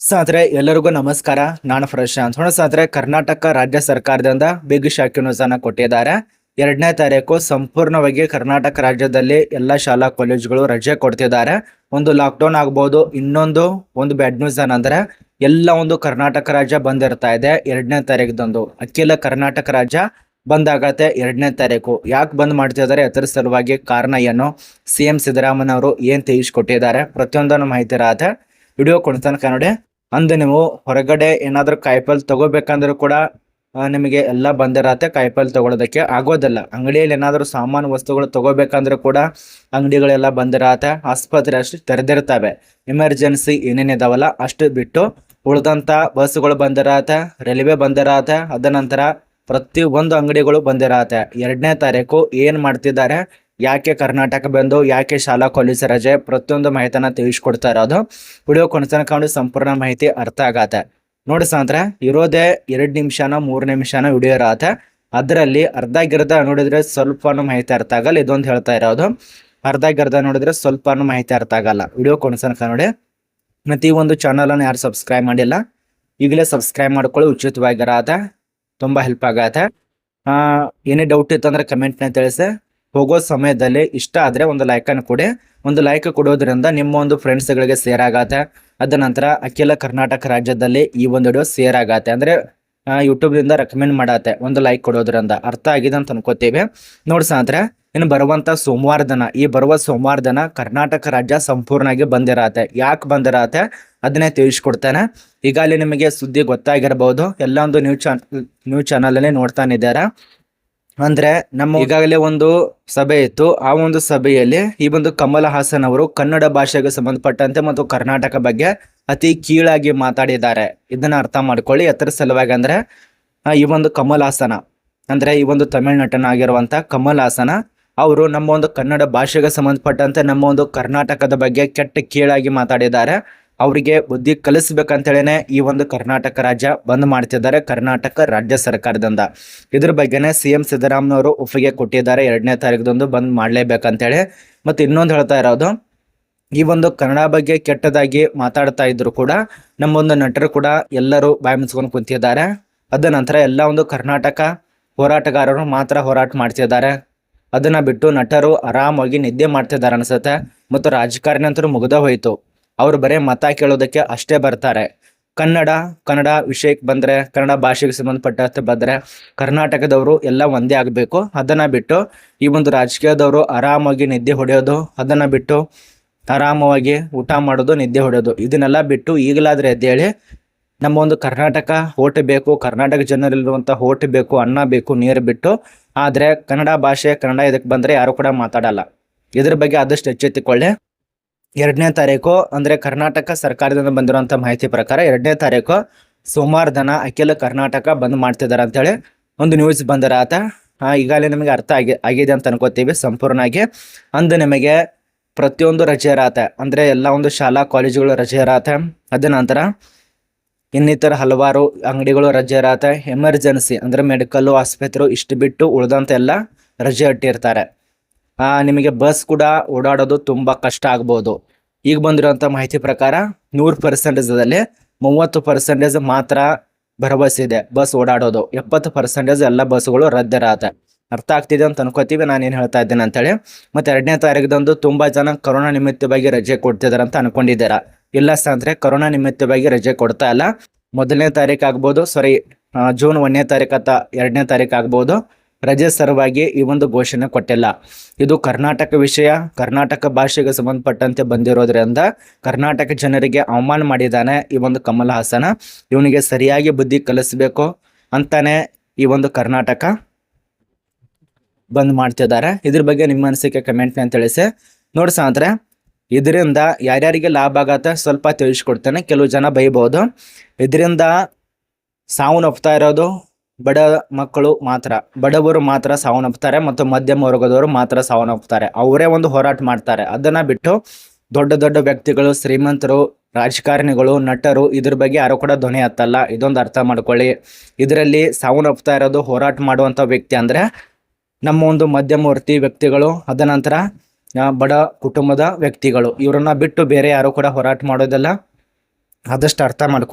ಸಾದ್ರೆ ಎಲ್ಲರಿಗೂ ನಮಸ್ಕಾರ. ನಾನು ಪ್ರಶಾಂತ್. ಹೊಣ ಸಾದ್ರೆ ಕರ್ನಾಟಕ ರಾಜ್ಯ ಸರ್ಕಾರದಿಂದ ಬಿಗ್ ಶಾಕ್ ನ್ಯೂಸ್ ಕೊಟ್ಟಿದ್ದಾರೆ. ಎರಡನೇ ತಾರೀಕು ಸಂಪೂರ್ಣವಾಗಿ ಕರ್ನಾಟಕ ರಾಜ್ಯದಲ್ಲಿ ಎಲ್ಲ ಶಾಲಾ ಕಾಲೇಜುಗಳು ರಜೆ ಕೊಡ್ತಿದ್ದಾರೆ. ಒಂದು ಲಾಕ್ಡೌನ್ ಆಗ್ಬೋದು, ಇನ್ನೊಂದು ಒಂದು ಬ್ಯಾಡ್ ನ್ಯೂಸ್ ಏನಂದ್ರೆ, ಎಲ್ಲ ಒಂದು ಕರ್ನಾಟಕ ರಾಜ್ಯ ಬಂದ್ ಇರ್ತಾ ಇದೆ ಎರಡನೇ ತಾರೀಕದಂದು. ಅಖಿಲ ಕರ್ನಾಟಕ ರಾಜ್ಯ ಬಂದ್ ಆಗತ್ತೆ ಎರಡನೇ ತಾರೀಕು. ಯಾಕೆ ಬಂದ್ ಮಾಡ್ತಿದ್ದಾರೆ, ಅದರ ಸಲುವಾಗಿ ಕಾರಣ ಏನು? ಸಿ ಎಂ ಸಿದ್ದರಾಮಯ್ಯ ಅವರು ಏನ್ ತಿಳಿಸ್ಕೊಟ್ಟಿದ್ದಾರೆ? ಪ್ರತಿಯೊಂದನ್ನು ಮಾಹಿತಿ ಇರತ್ತೆ. ವಿಡಿಯೋ ಕೊಡ್ತಾನೆ ನೋಡಿ ಅಂದು ನೀವು ಹೊರಗಡೆ ಏನಾದರೂ ಕಾಯಿಪಲ್ಲೆ ತಗೋಬೇಕಂದ್ರೂ ಕೂಡ ನಿಮಗೆ ಎಲ್ಲ ಬಂದಿರತ್ತೆ ಕಾಯಿಪಲ್ಲೆ ತಗೊಳ್ಳೋದಕ್ಕೆ ಆಗೋದಿಲ್ಲ. ಅಂಗಡಿಯಲ್ಲಿ ಏನಾದರೂ ಸಾಮಾನು ವಸ್ತುಗಳು ತಗೋಬೇಕಂದ್ರೂ ಕೂಡ ಅಂಗಡಿಗಳೆಲ್ಲ ಬಂದಿರತ್ತೆ ಆಸ್ಪತ್ರೆ ಅಷ್ಟು ತೆರೆದಿರ್ತವೆ ಎಮರ್ಜೆನ್ಸಿ ಏನೇನಿದಾವಲ್ಲ ಅಷ್ಟು ಬಿಟ್ಟು ಉಳಿದಂಥ ಬಸ್ಸುಗಳು ಬಂದಿರತ್ತೆ ರೈಲ್ವೆ ಬಂದಿರತ್ತೆ ಅದ ನಂತರ ಪ್ರತಿ ಒಂದು ಅಂಗಡಿಗಳು ಬಂದಿರತ್ತೆ ಎರಡನೇ ತಾರೀಕು ಏನು ಮಾಡ್ತಿದ್ದಾರೆ ಯಾಕೆ ಕರ್ನಾಟಕ ಬಂದು, ಯಾಕೆ ಶಾಲಾ ಕಾಲೇಜ್ ರಜೆ ಪ್ರತಿಯೊಂದು ಮಾಹಿತಿನ ತಿಳಿಸ್ಕೊಡ್ತಾ ಇರೋದು ವಿಡಿಯೋ ಕೊನೆತನಕ ಸಂಪೂರ್ಣ ಮಾಹಿತಿ ಅರ್ಥ ಆಗತ್ತೆ. ನೋಡಿ ಸಾಂದ್ರೆ ಇರೋದೇ ಎರಡು ನಿಮಿಷನ, ಮೂರು ನಿಮಿಷನ ವಿಡಿಯೋ ಇರತ್ತೆ. ಅದರಲ್ಲಿ ಅರ್ಧ ಗಿರ್ಧ ನೋಡಿದ್ರೆ ಸ್ವಲ್ಪನೂ ಮಾಹಿತಿ ಅರ್ಥ ಆಗಲ್ಲ. ಇದೊಂದು ಹೇಳ್ತಾ ಇರೋದು. ಅರ್ಧ ಗಿರ್ಧ ನೋಡಿದ್ರೆ ಸ್ವಲ್ಪನೂ ಮಾಹಿತಿ ಅರ್ಥ ಆಗಲ್ಲ. ವಿಡಿಯೋ ಕೊನೆತನಕ ನೋಡಿ. ಮತ್ತೆ ಈ ಒಂದು ಚಾನಲನ್ನು ಯಾರು ಸಬ್ಸ್ಕ್ರೈಬ್ ಮಾಡಿಲ್ಲ, ಈಗಲೇ ಸಬ್ಸ್ಕ್ರೈಬ್ ಮಾಡ್ಕೊಳ್ಳಿ. ಉಚಿತವಾಗಿರತ್ತೆ ತುಂಬಾ ಹೆಲ್ಪ್ ಆಗತ್ತೆ. ಏನೇ ಡೌಟ್ ಇತ್ತಂದ್ರೆ ಕಮೆಂಟ್ನ ತಿಳಿಸಿ. ಹೋಗೋ ಸಮಯದಲ್ಲಿ ಇಷ್ಟ ಆದರೆ ಒಂದು ಲೈಕನ್ನು ಕೊಡಿ. ಒಂದು ಲೈಕ್ ಕೊಡೋದ್ರಿಂದ ನಿಮ್ಮ ಒಂದು ಫ್ರೆಂಡ್ಸ್ಗಳಿಗೆ ಸೇರ್ ಆಗತ್ತೆ ಅದ ನಂತರ ಅಖಿಲ ಕರ್ನಾಟಕ ರಾಜ್ಯದಲ್ಲಿ ಈ ಒಂದು ವಿಡಿಯೋ ಸೇರ್ ಆಗತ್ತೆ ಅಂದರೆ ಯೂಟ್ಯೂಬ್ನಿಂದ ರೆಕಮೆಂಡ್ ಮಾಡತ್ತೆ ಒಂದು ಲೈಕ್ ಕೊಡೋದ್ರಿಂದ. ಅರ್ಥ ಆಗಿದೆ ಅಂತ ಅನ್ಕೋತೀವಿ. ನೋಡಿ ಸಾಂದ್ರೆ ಇನ್ನು ಬರುವಂಥ ಸೋಮವಾರ ದಿನ, ಈ ಬರುವ ಸೋಮವಾರ ದಿನ ಕರ್ನಾಟಕ ರಾಜ್ಯ ಸಂಪೂರ್ಣವಾಗಿ ಬಂದಿರತ್ತೆ. ಯಾಕೆ ಬಂದಿರತ್ತೆ? ಅದನ್ನೇ ತಿಳಿಸ್ಕೊಡ್ತೇನೆ. ಈಗಾಗಲೇ ನಿಮಗೆ ಸುದ್ದಿ ಗೊತ್ತಾಗಿರ್ಬೋದು. ಎಲ್ಲ ಒಂದು ನ್ಯೂಸ್ ಚಾನ್ ನ್ಯೂಸ್ ಚಾನಲಲ್ಲೇ ನೋಡ್ತಾನಿದ್ದಾರೆ ಅಂದ್ರೆ ನಮ್ಮ ಈಗಾಗಲೇ ಒಂದು ಸಭೆ ಇತ್ತು. ಆ ಒಂದು ಸಭೆಯಲ್ಲಿ ಈ ಒಂದು ಕಮಲ ಹಾಸನ್ ಅವರು ಕನ್ನಡ ಭಾಷೆಗೆ ಸಂಬಂಧಪಟ್ಟಂತೆ ಮತ್ತು ಕರ್ನಾಟಕ ಬಗ್ಗೆ ಅತಿ ಕೀಳಾಗಿ ಮಾತಾಡಿದ್ದಾರೆ. ಇದನ್ನ ಅರ್ಥ ಮಾಡ್ಕೊಳ್ಳಿ. ಎತ್ತರ ಸಲುವಾಗಿ ಅಂದ್ರೆ ಈ ಒಂದು ಕಮಲ್ ಹಾಸನ, ಅಂದ್ರೆ ಈ ಒಂದು ತಮಿಳ್ ನಟನ ಆಗಿರುವಂತ ಕಮಲ್ ಹಾಸನ, ಅವರು ನಮ್ಮ ಒಂದು ಕನ್ನಡ ಭಾಷೆಗೆ ಸಂಬಂಧಪಟ್ಟಂತೆ ನಮ್ಮ ಒಂದು ಕರ್ನಾಟಕದ ಬಗ್ಗೆ ಕೆಟ್ಟ ಕೀಳಾಗಿ ಮಾತಾಡಿದ್ದಾರೆ. ಅವರಿಗೆ ಬುದ್ಧಿ ಕಲಿಸ್ಬೇಕಂತೇಳಿನೇ ಈ ಒಂದು ಕರ್ನಾಟಕ ರಾಜ್ಯ ಬಂದ್ ಮಾಡ್ತಿದ್ದಾರೆ ಕರ್ನಾಟಕ ರಾಜ್ಯ ಸರ್ಕಾರದಿಂದ. ಇದ್ರ ಬಗ್ಗೆನೇ ಸಿ ಎಂ ಸಿದ್ದರಾಮನವರು ಒಪ್ಪಿಗೆ ಕೊಟ್ಟಿದ್ದಾರೆ ಎರಡನೇ ತಾರೀಕದಂದು ಬಂದ್ ಮಾಡಲೇಬೇಕಂತೇಳಿ. ಮತ್ತೆ ಇನ್ನೊಂದು ಹೇಳ್ತಾ ಇರೋದು, ಈ ಒಂದು ಕನ್ನಡ ಬಗ್ಗೆ ಕೆಟ್ಟದಾಗಿ ಮಾತಾಡ್ತಾ ಇದ್ರು ಕೂಡ ನಮ್ಮೊಂದು ನಟರು ಕೂಡ ಎಲ್ಲರೂ ಬಾಯಿ ಮುಚ್ಕೊಂಡು ಕುಂತಿದ್ದಾರೆ. ಅದ ನಂತರ ಎಲ್ಲ ಒಂದು ಕರ್ನಾಟಕ ಹೋರಾಟಗಾರರು ಮಾತ್ರ ಹೋರಾಟ ಮಾಡ್ತಿದ್ದಾರೆ. ಅದನ್ನ ಬಿಟ್ಟು ನಟರು ಆರಾಮಾಗಿ ನಿದ್ದೆ ಮಾಡ್ತಿದ್ದಾರೆ ಅನ್ಸುತ್ತೆ. ಮತ್ತು ರಾಜಕಾರಣಿ ಅಂತರೂ ಮುಗಿದ ಹೋಯ್ತು. ಅವ್ರು ಬರೀ ಮತ ಕೇಳೋದಕ್ಕೆ ಅಷ್ಟೇ ಬರ್ತಾರೆ. ಕನ್ನಡ ಕನ್ನಡ ವಿಷಯಕ್ಕೆ ಬಂದರೆ, ಕನ್ನಡ ಭಾಷೆಗೆ ಸಂಬಂಧಪಟ್ಟಂತೆ ಬಂದರೆ ಕರ್ನಾಟಕದವರು ಎಲ್ಲ ಒಂದೇ ಆಗಬೇಕು. ಅದನ್ನು ಬಿಟ್ಟು ಈ ಒಂದು ರಾಜಕೀಯದವರು ಆರಾಮಾಗಿ ನಿದ್ದೆ ಹೊಡೆಯೋದು, ಅದನ್ನು ಬಿಟ್ಟು ಆರಾಮವಾಗಿ ಊಟ ಮಾಡೋದು, ನಿದ್ದೆ ಹೊಡೆಯೋದು. ಇದನ್ನೆಲ್ಲ ಬಿಟ್ಟು ಈಗಲಾದರೆ ಎದ್ದೇಳಿ ನಮ್ಮ ಒಂದು ಕರ್ನಾಟಕ ಓಟ್ ಬೇಕು, ಕರ್ನಾಟಕ ಜನರಲ್ಲಿರುವಂಥ ಓಟ್ ಬೇಕು, ಅನ್ನ ಬೇಕು, ನೀರು ಬಿಟ್ಟು ಆದರೆ ಕನ್ನಡ ಭಾಷೆ, ಕನ್ನಡ ಇದಕ್ಕೆ ಬಂದರೆ ಯಾರು ಕೂಡ ಮಾತಾಡಲ್ಲ. ಇದ್ರ ಬಗ್ಗೆ ಆದಷ್ಟು ಎಚ್ಚೆತ್ತುಕೊಳ್ಳಿ. ಎರಡನೇ ತಾರೀಕು ಅಂದರೆ ಕರ್ನಾಟಕ ಸರ್ಕಾರದಿಂದ ಬಂದಿರುವಂಥ ಮಾಹಿತಿ ಪ್ರಕಾರ ಎರಡನೇ ತಾರೀಕು ಸೋಮವಾರ ದಿನ ಅಖಿಲ ಕರ್ನಾಟಕ ಬಂದ್ ಮಾಡ್ತಿದ್ದಾರೆ ಅಂತೇಳಿ ಒಂದು ನ್ಯೂಸ್ ಬಂದಿರಾತ ಈಗಾಗಲೇ ನಿಮಗೆ ಅರ್ಥ ಆಗಿ, ಆಗಿದೆ ಅಂತ ಅನ್ಕೋತೀವಿ ಸಂಪೂರ್ಣವಾಗಿ. ಅಂದು ನಿಮಗೆ ಪ್ರತಿಯೊಂದು ರಜೆ ಇರತ್ತೆ ಅಂದರೆ ಎಲ್ಲ ಒಂದು ಶಾಲಾ ಕಾಲೇಜುಗಳು ರಜೆ ಇರತ್ತೆ ಅದ ನಂತರ ಇನ್ನಿತರ ಹಲವಾರು ಅಂಗಡಿಗಳು ರಜೆ ಇರತ್ತೆ ಎಮರ್ಜೆನ್ಸಿ ಅಂದರೆ ಮೆಡಿಕಲ್ಲು ಆಸ್ಪತ್ರೆ, ಇಷ್ಟು ಬಿಟ್ಟು ಉಳಿದಂತೆಲ್ಲ ರಜೆ ಇಟ್ಟಿರ್ತಾರೆ ನಿಮಗೆ ಬಸ್ ಕೂಡ ಓಡಾಡೋದು ತುಂಬ ಕಷ್ಟ ಆಗ್ಬೋದು. ಈಗ ಬಂದಿರುವಂಥ ಮಾಹಿತಿ ಪ್ರಕಾರ ನೂರು ಪರ್ಸೆಂಟೇಜಲ್ಲಿ ಮೂವತ್ತು ಪರ್ಸೆಂಟೇಜ್ ಮಾತ್ರ ಭರವಸೆ ಇದೆ ಬಸ್ ಓಡಾಡೋದು. ಎಪ್ಪತ್ತು ಪರ್ಸೆಂಟೇಜ್ ಎಲ್ಲ ಬಸ್ಗಳು ರದ್ದಿರತ್ತೆ ಅರ್ಥ ಆಗ್ತಿದೆ ಅಂತ ಅನ್ಕೋತೀವಿ, ನಾನು ಏನು ಹೇಳ್ತಾ ಇದ್ದೇನೆ ಅಂತೇಳಿ. ಮತ್ತು ಎರಡನೇ ತಾರೀಕದಂದು ತುಂಬ ಜನ ಕೊರೋನಾ ನಿಮಿತ್ತವಾಗಿ ರಜೆ ಕೊಡ್ತಿದ್ದಾರೆ ಅಂತ ಅನ್ಕೊಂಡಿದ್ದೀರಾ? ಇಲ್ಲ ಅಂದರೆ ಕೊರೋನಾ ನಿಮಿತ್ತವಾಗಿ ರಜೆ ಕೊಡ್ತಾ ಇಲ್ಲ. ಮೊದಲನೇ ತಾರೀಕು ಆಗ್ಬೋದು ಸಾರಿ ಜೂನ್ ಒಂದನೇ ತಾರೀಕು ಅಥವಾ ಎರಡನೇ ತಾರೀಕು ಆಗ್ಬೋದು. ರಜೆ ಸರವಾಗಿ ಈ ಒಂದು ಘೋಷಣೆ ಕೊಟ್ಟಿಲ್ಲ. ಇದು ಕರ್ನಾಟಕ ವಿಷಯ, ಕರ್ನಾಟಕ ಭಾಷೆಗೆ ಸಂಬಂಧಪಟ್ಟಂತೆ ಬಂದಿರೋದ್ರಿಂದ ಕರ್ನಾಟಕ ಜನರಿಗೆ ಅವಮಾನ ಮಾಡಿದ್ದಾನೆ ಈ ಒಂದು ಕಮಲ್ ಹಾಸನ. ಇವನಿಗೆ ಸರಿಯಾಗಿ ಬುದ್ಧಿ ಕಲಿಸ್ಬೇಕು ಅಂತಾನೆ ಈ ಒಂದು ಕರ್ನಾಟಕ ಬಂದ್ ಮಾಡ್ತಿದ್ದಾರೆ. ಇದ್ರ ಬಗ್ಗೆ ನಿಮ್ಮ ಅನಿಸಿಕೆ ಕಮೆಂಟ್ನ ತಿಳಿಸಿ. ನೋಡಿ ಅಂದ್ರೆ ಇದರಿಂದ ಯಾರ್ಯಾರಿಗೆ ಲಾಭ ಆಗತ್ತೆ ಸ್ವಲ್ಪ ತಿಳಿಸ್ಕೊಡ್ತೇನೆ. ಕೆಲವು ಜನ ಬೈಬೋದು. ಇದರಿಂದ ಸಾವನ್ನಪ್ತಾ ಇರೋದು ಬಡ ಮಕ್ಕಳು ಮಾತ್ರ, ಬಡವರು ಮಾತ್ರ ಸಾವನ್ನಪ್ಪುತ್ತಾರೆ ಮತ್ತು ಮಧ್ಯಮ ವರ್ಗದವರು ಮಾತ್ರ ಸಾವನ್ನಪ್ಪುತ್ತಾರೆ ಅವರೇ ಒಂದು ಹೋರಾಟ ಮಾಡ್ತಾರೆ. ಅದನ್ನ ಬಿಟ್ಟು ದೊಡ್ಡ ದೊಡ್ಡ ವ್ಯಕ್ತಿಗಳು, ಶ್ರೀಮಂತರು, ರಾಜಕಾರಣಿಗಳು, ನಟರು, ಇದ್ರ ಬಗ್ಗೆ ಯಾರು ಕೂಡ ಧ್ವನಿ ಹತ್ತಲ್ಲ ಇದೊಂದು ಅರ್ಥ ಮಾಡ್ಕೊಳ್ಳಿ. ಇದರಲ್ಲಿ ಸಾವನ್ನಪ್ಪುತ್ತಾ ಇರೋದು ಹೋರಾಟ ಮಾಡುವಂಥ ವ್ಯಕ್ತಿ ಅಂದ್ರೆ ನಮ್ಮ ಒಂದು ಮಧ್ಯಮವರ್ತಿ ವ್ಯಕ್ತಿಗಳು, ಅದ ನಂತರ ಬಡ ಕುಟುಂಬದ ವ್ಯಕ್ತಿಗಳು. ಇವರನ್ನ ಬಿಟ್ಟು ಬೇರೆ ಯಾರು ಕೂಡ ಹೋರಾಟ ಮಾಡೋದಲ್ಲ. ಆದಷ್ಟು ಅರ್ಥ ಮಾಡ್ಕೊ